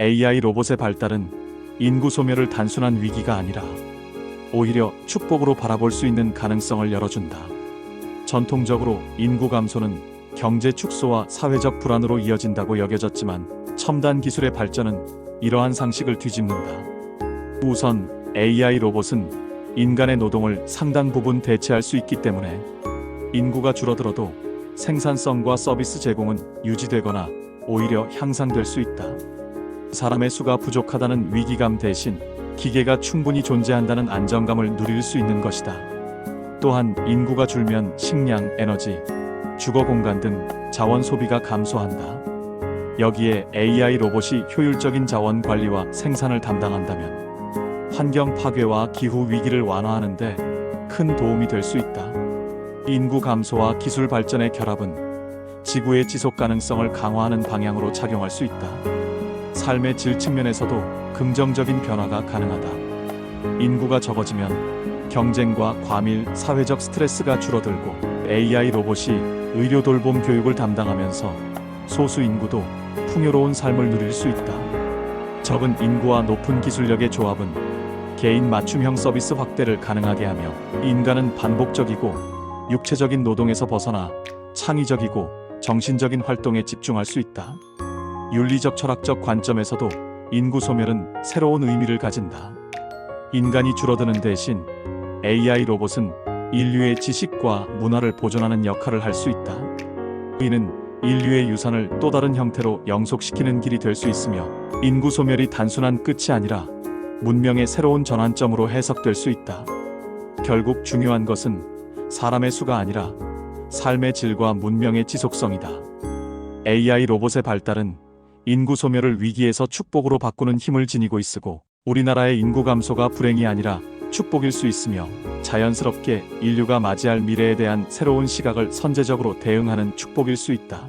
AI 로봇의 발달은 인구 소멸을 단순한 위기가 아니라 오히려 축복으로 바라볼 수 있는 가능성을 열어준다. 전통적으로 인구 감소는 경제 축소와 사회적 불안으로 이어진다고 여겨졌지만 첨단 기술의 발전은 이러한 상식을 뒤집는다. 우선 AI 로봇은 인간의 노동을 상당 부분 대체할 수 있기 때문에 인구가 줄어들어도 생산성과 서비스 제공은 유지되거나 오히려 향상될 수 있다. 사람의 수가 부족하다는 위기감 대신 기계가 충분히 존재한다는 안정감을 누릴 수 있는 것이다. 또한 인구가 줄면 식량, 에너지, 주거 공간 등 자원 소비가 감소한다. 여기에 AI 로봇이 효율적인 자원 관리와 생산을 담당한다면 환경 파괴와 기후 위기를 완화하는데 큰 도움이 될 수 있다. 인구 감소와 기술 발전의 결합은 지구의 지속 가능성을 강화하는 방향으로 작용할 수 있다. 삶의 질 측면에서도 긍정적인 변화가 가능하다. 인구가 적어지면 경쟁과 과밀, 사회적 스트레스가 줄어들고 AI 로봇이 의료 돌봄 교육을 담당하면서 소수 인구도 풍요로운 삶을 누릴 수 있다. 적은 인구와 높은 기술력의 조합은 개인 맞춤형 서비스 확대를 가능하게 하며 인간은 반복적이고 육체적인 노동에서 벗어나 창의적이고 정신적인 활동에 집중할 수 있다. 윤리적 철학적 관점에서도 인구 소멸은 새로운 의미를 가진다. 인간이 줄어드는 대신 AI 로봇은 인류의 지식과 문화를 보존하는 역할을 할 수 있다. 이는 인류의 유산을 또 다른 형태로 영속시키는 길이 될 수 있으며 인구 소멸이 단순한 끝이 아니라 문명의 새로운 전환점으로 해석될 수 있다. 결국 중요한 것은 사람의 수가 아니라 삶의 질과 문명의 지속성이다. AI 로봇의 발달은 인구 소멸을 위기에서 축복으로 바꾸는 힘을 지니고 있으고 우리나라의 인구 감소가 불행이 아니라 축복일 수 있으며 자연스럽게 인류가 맞이할 미래에 대한 새로운 시각을 선제적으로 대응하는 축복일 수 있다.